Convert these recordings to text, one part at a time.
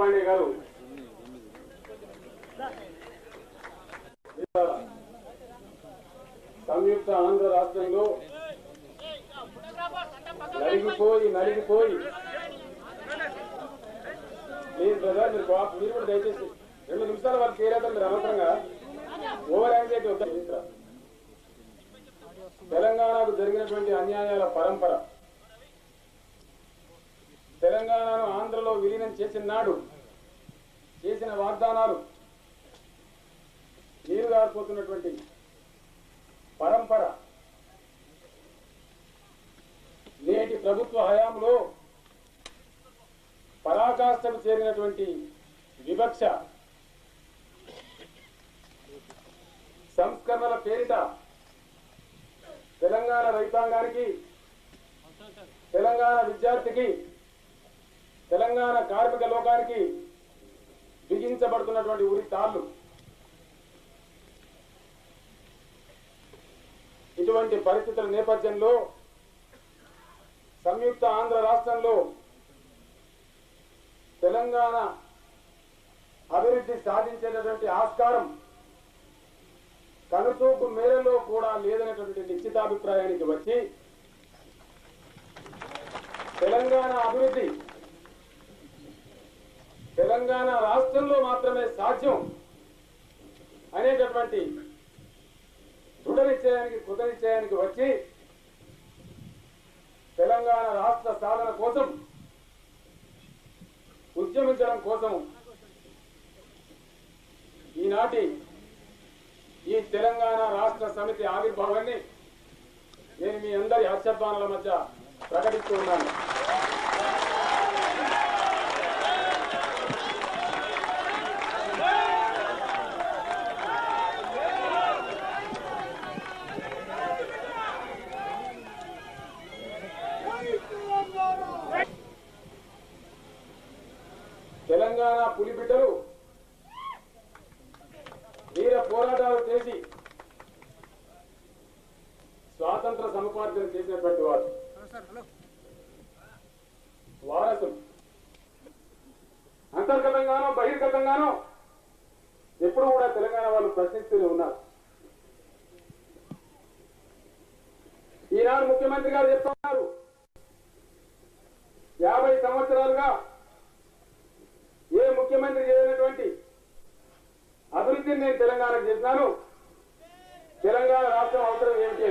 దేశపాండే గారు. సంయుక్త ఆంధ్ర రాష్ట్రంలో నలిగిపోయి నలిగిపోయి. మీరు బ్రదర్ మీరు బాబు మీరు కూడా దయచేసి రెండు నిమిషాల వరకు తీరేద్దాం మీరు అనవసరంగా ఓవర్ యాంగ్జైటీ వద్ద తెలంగాణకు జరిగినటువంటి అన్యాయాల పరంపర తెలంగాణను ఆంధ్రలో విలీనం చేసిన నాడు చేసిన వాగ్దానాలు నీరు గారిపోతున్నటువంటి పరంపర నేటి ప్రభుత్వ హయాంలో పరాకాష్టం చేరినటువంటి వివక్ష సంస్కరణల పేరిట తెలంగాణ రైతాంగానికి తెలంగాణ విద్యార్థికి తెలంగాణ కార్మిక లోకానికి బిగించబడుతున్నటువంటి ఉరి తాళ్ళు. ఇటువంటి పరిస్థితుల నేపథ్యంలో సంయుక్త ఆంధ్ర రాష్ట్రంలో తెలంగాణ అభివృద్ధి సాధించేటటువంటి ఆస్కారం కనుచూపు మేరలో కూడా లేదనేటువంటి నిశ్చితాభిప్రాయానికి వచ్చి తెలంగాణ అభివృద్ధి తెలంగాణ రాష్ట్రంలో మాత్రమే సాధ్యం అనేటటువంటి దృఢనిశ్చయానికి కృతనిశ్చయానికి వచ్చి తెలంగాణ రాష్ట్ర సాధన కోసం ఉద్యమించడం కోసం ఈనాటి ఈ తెలంగాణ రాష్ట్ర సమితి ఆవిర్భావాన్ని నేను మీ అందరి హర్షధ్వానాల మధ్య ప్రకటిస్తూ ఉన్నాను. తెలంగాణ పులిబిడ్డలు వీర పోరాటాలు చేసి స్వాతంత్ర సముపార్జన చేసినటువంటి వారు. వారసులు. అంతర్గతంగానో బహిర్గతంగానో ఎప్పుడు కూడా తెలంగాణ వాళ్ళు ప్రశ్నిస్తూనే ఉన్నారు. ఈనాడు ముఖ్యమంత్రి గారు చెప్తున్నారు యాభై సంవత్సరాలుగా ముఖ్యమంత్రి చేయనటువంటి అభివృద్ధిని నేను తెలంగాణకు చేసినాను. తెలంగాణ రాష్ట్రం అవసరం ఏమిటి.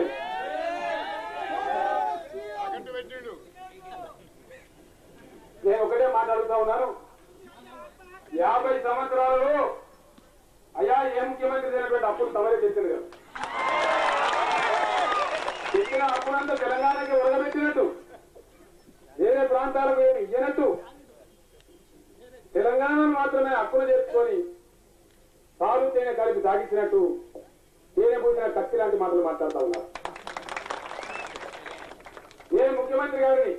నేను ఒకటే మాట్లాడుతా ఉన్నాను. యాభై సంవత్సరాలలో అయ్యా ఏ ముఖ్యమంత్రి చేయనటువంటి అప్పులు తమరే తెచ్చింది కదా. తెచ్చిన అప్పులంతా తెలంగాణకి ఉడగబెట్టినట్టు వేరే ప్రాంతాలకు ఏమి ఇయ్యనట్టు. తెలంగాణను మాత్రమే హక్కులు చేసుకొని పాలు తేనె కలిపి తాగించినట్టు తేనె పూసిన కత్తి లాంటి మాటలు మాట్లాడుతా ఉన్నారు. ఏ ముఖ్యమంత్రి గారిని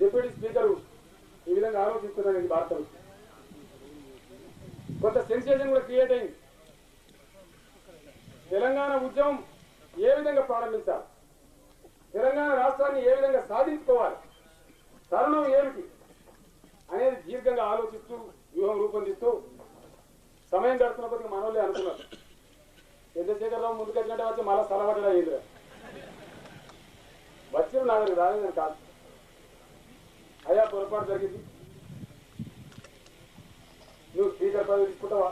డిప్యూటీ స్పీకర్ ఈ విధంగా ఆలోచిస్తున్నాను ఈ వార్తలు. కొంత సెన్సేషన్ కూడా క్రియేట్ అయింది. తెలంగాణ ఉద్యమం ఏ విధంగా ప్రారంభించాలి? తెలంగాణ రాష్ట్రాన్ని ఏ విధంగా సాధించుకోవాలి? తరుణం ఏమిటి అనేది దీర్ఘంగా ఆలోచిస్తూ వ్యూహం రూపొందిస్తూ సమయం గడుపుతున్న కొద్దిగా మనోళ్ళే అనుకున్నారు. చంద్రశేఖరరావు ముందుకొచ్చినట్టే వచ్చి మళ్ళా స్థలపడ్డా అయింది వచ్చి విషయం నా రాలేదని కాదు. అయ్యా పొరపాటు జరిగింది. నువ్వు స్పీకర్ పదవి తీసుకుంటావా?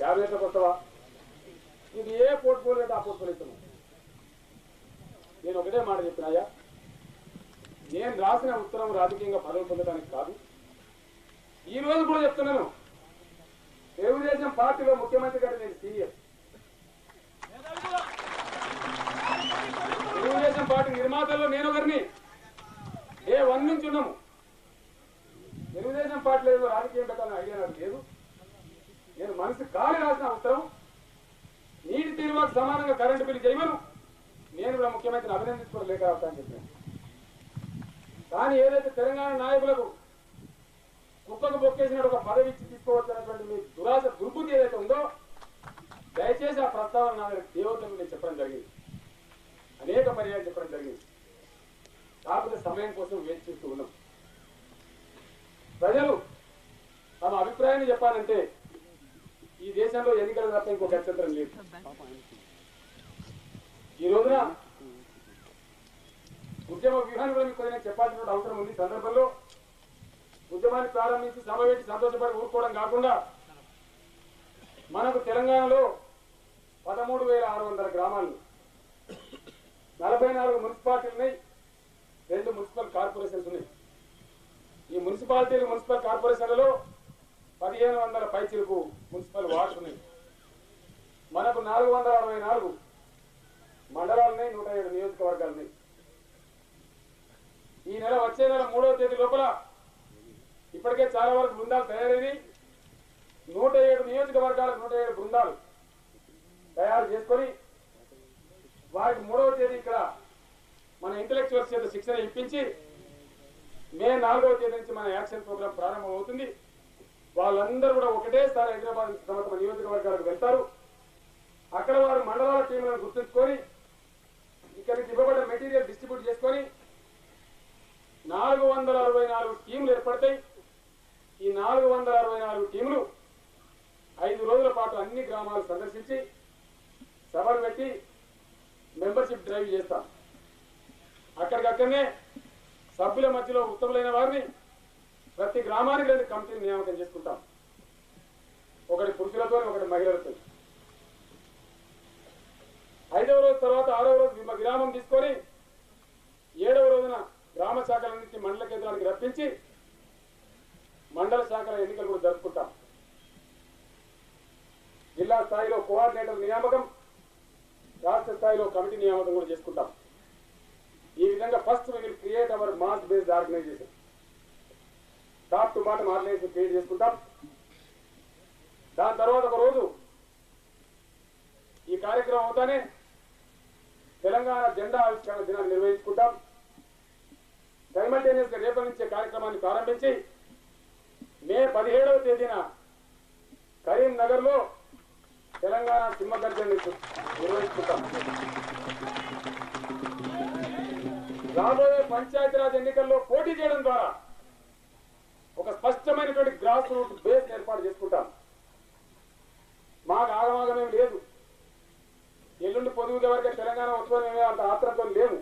క్యాబినెట్లోకి వస్తావా? ఇది ఏ పోర్ట్ఫోలియో ఆ పోర్ట్ఫోలియో ఇస్తున్నావు? నేను ఒకటే మాట చెప్పినాయా నేను రాసిన ఉత్తరం రాజకీయంగా పదవి పొందడానికి కాదు. ఈ రోజు కూడా చెప్తున్నాను. తెలుగుదేశం పార్టీలో ముఖ్యమంత్రి గారు నేను సీనియర్. తెలుగుదేశం పార్టీ నిర్మాతల్లో నేను ఒకరిని. ఏ తెలుగుదేశం పార్టీలో ఏదో రాజకీయం పెట్టాలని ఐడియా నాకు లేదు. నేను మనసు కాలి రాసిన ఉత్తరం నీటి తీరువాకు సమానంగా కరెంటు బిల్లు చేయమను. నేను కూడా ముఖ్యమంత్రిని అభినందించుకోవడం లేక రాస్తానని చెప్పాను. కానీ ఏదైతే తెలంగాణ నాయకులకు కుక్కకు బొక్కేసినట్టు ఒక పదవి ఇచ్చి తీసుకోవచ్చు మీ దురాశ దుర్బుద్ధి ఏదైతే ఉందో దయచేసి ఆ ప్రస్తావన నా దగ్గర దేవతలకు నేను చెప్పడం జరిగింది. అనేక పర్యాలు చెప్పడం జరిగింది. కాకపోతే సమయం కోసం వేచి చూస్తూ ఉన్నాం? ప్రజలు తమ అభిప్రాయాన్ని చెప్పాలంటే ఈ దేశంలో ఎన్నికల తప్ప ఇంకో గత్యంతరం లేదు. ఈ రోజున ఉద్యమ వ్యూహాన్ని కూడా మీకు కొద్దిగా చెప్పాల్సిన అవసరం ఉంది. సందర్భంలో ఉద్యమాన్ని ప్రారంభించి సభ సంతోషపడి ఊరుకోవడం కాకుండా మనకు తెలంగాణలో పదమూడు వేల ఆరు వందల గ్రామాలు నలభై నాలుగు మున్సిపాలిటీలు ఉన్నాయి రెండు మున్సిపల్ కార్పొరేషన్స్ ఉన్నాయి. ఈ మున్సిపాలిటీలు మున్సిపల్ కార్పొరేషన్లలో పదిహేను వందల పైచిలకు మున్సిపల్ వార్డ్స్ ఉన్నాయి. మనకు నాలుగు వందల అరవై నాలుగు మండలాలున్నాయి నూట ఏడు నియోజకవర్గాలున్నాయి. ఈ నెల వచ్చే నెల మూడవ తేదీ లోపల ఇప్పటికే చాలా వరకు బృందాలు తయారైనవి. నూట ఏడు నియోజకవర్గాలకు నూట ఏడు బృందాలు తయారు చేసుకొని వారికి మూడవ తేదీ ఇక్కడ మన ఇంటలెక్చువల్స్ చేత శిక్షణ ఇప్పించి మే నాలుగవ తేదీ నుంచి మన యాక్షన్ ప్రోగ్రాం ప్రారంభం అవుతుంది వాళ్ళందరూ కూడా ఒకటేసారి హైదరాబాద్ తమ తమ నియోజకవర్గాలకు వెళ్తారు. అక్కడ వారు మండలాల టీంలను గుర్తుంచుకొని ఇక్కడికి ఇవ్వబడిన మెటీరియల్ డిస్ట్రిబ్యూట్ చేసుకొని నాలుగు వందల అరవై నాలుగు టీంలు ఏర్పడతాయి. ఈ నాలుగు వందల అరవై నాలుగు టీంలు ఐదు రోజుల పాటు అన్ని గ్రామాలు సందర్శించి సభలు పెట్టి మెంబర్షిప్ డ్రైవ్ చేస్తాం. అక్కడికక్కడనే సభ్యుల మధ్యలో ఉత్తములైన వారిని ప్రతి గ్రామానికి రెండు కమిటీని నియామకం చేసుకుంటాం. ఒకటి పురుషులతో ఒకటి మహిళలతో ఐదవ రోజు తర్వాత ఆరవ రోజు విరామం తీసుకొని ఏడవ రోజున గ్రామ శాఖలన్నింటినీ మండల కేంద్రానికి రప్పించి మండల శాఖల ఎన్నికలు కూడా జరుపుకుంటాం. జిల్లా స్థాయిలో కోఆర్డినేటర్ నియామకం రాష్ట్ర స్థాయిలో కమిటీ నియామకం కూడా చేసుకుంటాం. ఈ విధంగా first will create our mass based organisation top to bottom organisation create చేసుకుంటాం. దాని తర్వాత ఒక రోజు ఈ కార్యక్రమం అవుతానే తెలంగాణ జెండా ఆవిష్కరణ దినాన్ని నిర్వహించుకుంటాం. సైమల్టేనియస్గా రేపటి కార్యక్రమాన్ని ప్రారంభించి మే పదిహేడవ తేదీన కరీంనగర్లో తెలంగాణ సింహగర్జన నిర్వహించుకుంటాం. రాబోయే పంచాయతీరాజ్ ఎన్నికల్లో పోటీ చేయడం ద్వారా ఒక స్పష్టమైనటువంటి గ్రాస్ రూట్ బేస్ ఏర్పాటు చేసుకుంటాం. మాకు ఆగమాగమేం లేదు. ఎల్లుండి పొదుగుగా వరకే తెలంగాణ వస్తుందనే అంత ఆత్రంతో లేవు.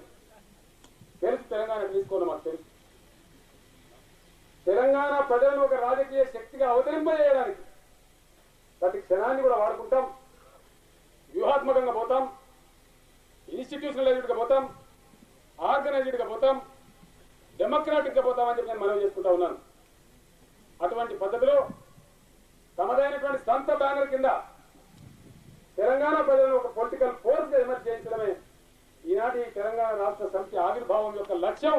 తెలుసు తెలంగాణ తీసుకోండి మాకు తెలుసు. తెలంగాణ ప్రజలను ఒక రాజకీయ శక్తిగా అవతరింపజేయడానికి ప్రతి క్షణాన్ని కూడా వాడుకుంటాం వ్యూహాత్మకంగా పోతాం ఇన్స్టిట్యూషనలైజ్డ్గా పోతాం ఆర్గనైజ్డ్గా పోతాం డెమోక్రాటిక్గా పోతామని చెప్పి నేను మనవి చేసుకుంటా ఉన్నాను అటువంటి పద్ధతిలో తమదైనటువంటి సొంత బ్యానర్ కింద తెలంగాణ ప్రజలను ఒక పొలిటికల్ ఫోర్స్గా ఎమర్జ్ చేయించడమే ఈనాటి తెలంగాణ రాష్ట్ర సమితి ఆవిర్భావం యొక్క లక్ష్యం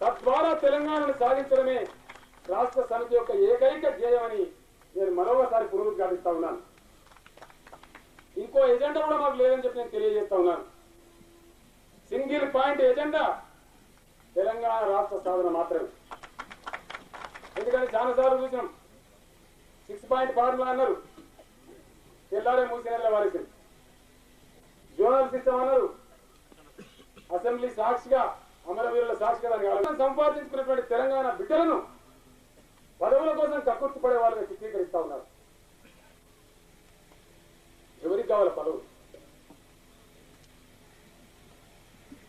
తద్వారా తెలంగాణను సాధించడమే రాష్ట్ర సమితి యొక్క ఏకైక ధ్యేయమని నేను మరొకసారి పునరుద్ఘాటిస్తా ఉన్నాను ఇంకో ఎజెండా కూడా మాకు లేదని చెప్పి నేను తెలియజేస్తా ఉన్నాను సింగిల్ పాయింట్ ఎజెండా తెలంగాణ రాష్ట్ర సాధన మాత్రమే. ఎందుకంటే చాలాసార్లు చూసినాం. సిక్స్ పాయింట్ ఫార్ములా అన్నారు. తెల్లారే మూసి నెలల వారికి. జోనల్ సిస్టమ్ అన్నారు. అసెంబ్లీ సాక్షిగా అమరవీరుల సాక్షిగా దానికి సంపాదించుకున్నటువంటి తెలంగాణ బిడ్డలను పదవుల కోసం కక్కుర్తి పడే వాళ్ళని చిత్రీకరిస్తా ఉన్నారు. ఎవరికి కావాలి పదవులు?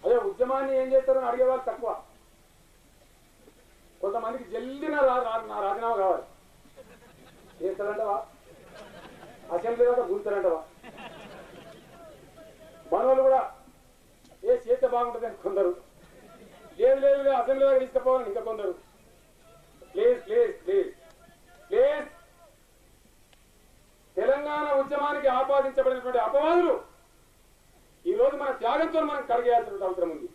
అదే ఉద్యమాన్ని ఏం చేస్తారని అడిగేవాళ్ళు తక్కువ. కొంతమందికి జల్దిన నా రాజీనామా కావాలి. చేస్తారంటవా? అసెంబ్లీ దాకా గుంతారంటవా మనోళ్ళు కూడా ఏ చేస్తే బాగుంటుందని కొందరు. లేదు లేదు లేదు అసెంబ్లీ దాకా తీసుకుపోవాలని ఇంకా కొందరు. Please please please please. Telangana ఉద్యమానికి ఆపాదించబడినటువంటి అపవాదులు ఈ రోజు మన త్యాగంతో మనం కడిగేయాల్సిన అవసరం ఉంది.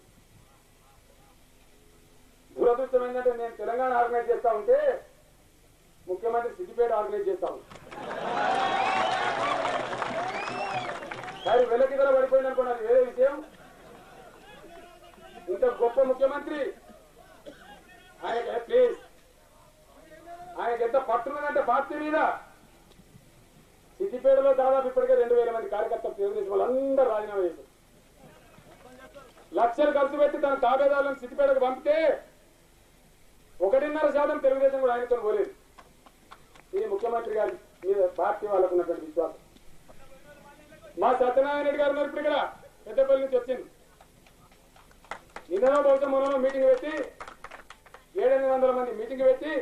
దురదృష్టం ఏంటంటే నేను తెలంగాణ ఆర్గనైజ్ చేస్తా ఉంటే ముఖ్యమంత్రి సిద్దిపేట ఆర్గనైజ్ చేస్తా కానీ వెనక్కి ధర పడిపోయింది అనుకోండి వేరే విషయం. ఇంత గొప్ప ముఖ్యమంత్రి ఆయన ప్లీజ్ ఆయనకి ఎంత పట్టున్నదంటే పార్టీ మీద. సిద్దిపేటలో దాదాపు ఇప్పటికే రెండు వేల మంది కార్యకర్తలు తెలుగుదేశం వాళ్ళందరూ రాజీనామా చేశారు. లక్షలు ఖర్చు పెట్టి తన తాబేదారులను సిద్దిపేటకు పంపితే ఒకటిన్నర శాతం తెలుగుదేశం కూడా ఆయనతో పోలేదు. ఇది ముఖ్యమంత్రి గారి మీద పార్టీ వాళ్ళకు ఉన్నటువంటి విశ్వాసం. మా సత్యనారాయణ రెడ్డి గారు ఉన్నారు ఇక్కడ పెద్దపల్లి నుంచి వచ్చింది. నిన్ననో బహుశా మొన్న మీటింగ్ పెట్టి ఏడెనిమిది వందల మంది మీటింగ్ పెట్టి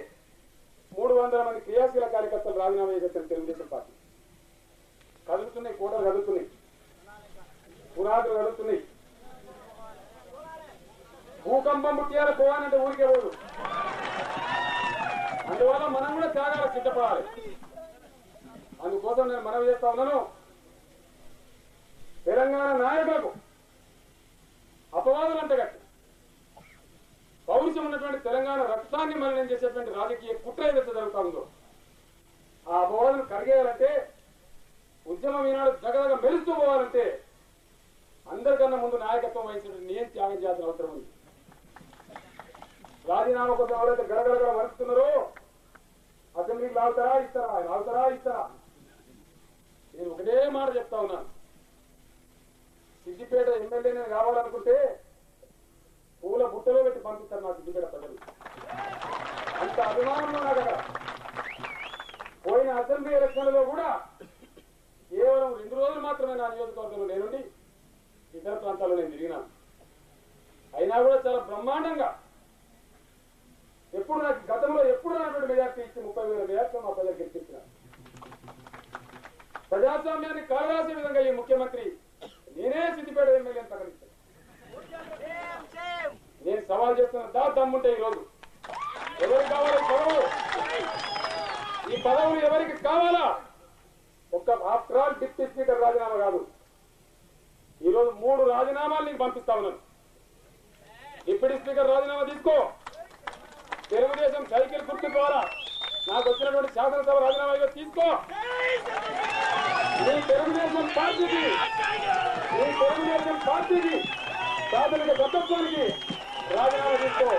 మూడు వందల మంది క్రియాశీల కార్యకర్తలు రాజీనామా చేశారు తెలుగుదేశం పార్టీ. కదులుతున్నాయి కోటలు కదులుతున్నాయి. పునాదులు కదులుతున్నాయి. భూకంపం పుట్టియాల పోవాలంటే ఊరికే పోదు. అందువల్ల మనం కూడా త్యాగాలు సిద్ధపడాలి. అందుకోసం నేను మనవి చేస్తా ఉన్నాను. తెలంగాణ నాయకులకు అపవాదులు అంటగట్టి పౌరుషం ఉన్నటువంటి తెలంగాణ రక్తాన్ని మలినం చేసేటువంటి రాజకీయ కుట్ర ఏదైతే జరుగుతా ఉందో ఆ అపవాదం కరిగేయాలంటే ఉద్యమం ఈనాడు జగదగ మెలుస్తూ పోవాలంటే అందరికన్నా ముందు నాయకత్వం వహించిన నేను త్యాగం చేయాల్సిన అవసరం ఉంది. రాజీనామా కోసం ఎవరైతే గడగడగడ వరుస్తున్నారో. అసెంబ్లీకి లాగుతారా ఇస్తారా? లాగుతారా ఇస్తారా? నేను ఒకటే మాట చెప్తా ఉన్నాను సిద్దిపేట ఎమ్మెల్యే నేను కావాలనుకుంటే పూల బుట్టలో పెట్టి పంపిస్తారు నా సిద్దిపేట ప్రజలు. అంత అభిమానం నాకు పోయిన అసెంబ్లీ ఎలక్షన్లలో కూడా కేవలం రెండు రోజులు మాత్రమే నా నియోజకవర్గంలో నేనుండి ఇతర ప్రాంతాల్లో నేను తిరిగినాను అయినా కూడా చాలా బ్రహ్మాండంగా ఎప్పుడు నాకు గతంలో ఎప్పుడు నాటువంటి మెజార్టీ ఇచ్చి ముప్పై వేల మెజార్టీ మా ప్రజలు గెలిపించిన ప్రజాస్వామ్యాన్ని కాలరాసే విధంగా ఈ ముఖ్యమంత్రి నేనే సిద్దిపేట ఎమ్మెల్యే ప్రకటిస్తాను నేను సవాల్ చేస్తున్న దా దమ్ముంటే ఈరోజు ఎవరికి కావాలి? ఈ పదవులు ఈ పదవులు ఎవరికి కావాలా? ఒక్క ఆఫ్టర్ ఆల్ డిప్యూటీ స్పీకర్ రాజీనామా కాదు. ఈరోజు మూడు రాజీనామాలు నీకు పంపిస్తా ఉన్నాను. డిప్యూటీ స్పీకర్ రాజీనామా తీసుకో. తెలుగుదేశం సైకిల్ గుర్తు ద్వారా నాకు వచ్చినటువంటి శాసనసభ రాజీనామా తీసుకో. తెలుగుదేశం పార్టీకి. ఈ తెలుగుదేశం పార్టీకి ప్రాథమిక సభ్యత్వానికి రాజీనామా తీసుకో.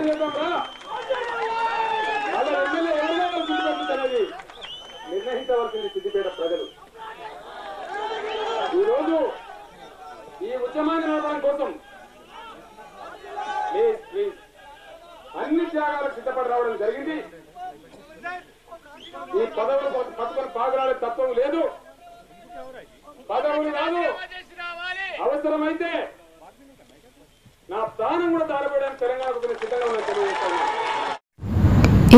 పోటీ చేద్దాం రా ఎమ్మెల్యే నిర్ణయించవలసింది సిద్దిపేట ప్రజలు. ఈరోజు ఈ ఉద్యమాన్ని నడపడం కోసం ప్లీజ్ ప్లీజ్. అన్ని త్యాగాలకు సిద్ధపడి రావడం జరిగింది. ఈ పదవులు పట్టుకొని పాగలాడే తత్వం లేదు. పదవులు కాదు అవసరమైతే నా ప్రాణం కూడా దారపడడానికి తెలంగాణకు సిద్ధంగా తెలియజేస్తాను.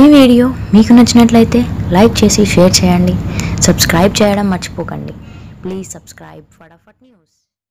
ఈ వీడియో మీకు నచ్చినట్లయితే లైక్ చేసి షేర్ చేయండి. సబ్స్క్రైబ్ చేయడం మర్చిపోకండి. Please subscribe Fatafat news.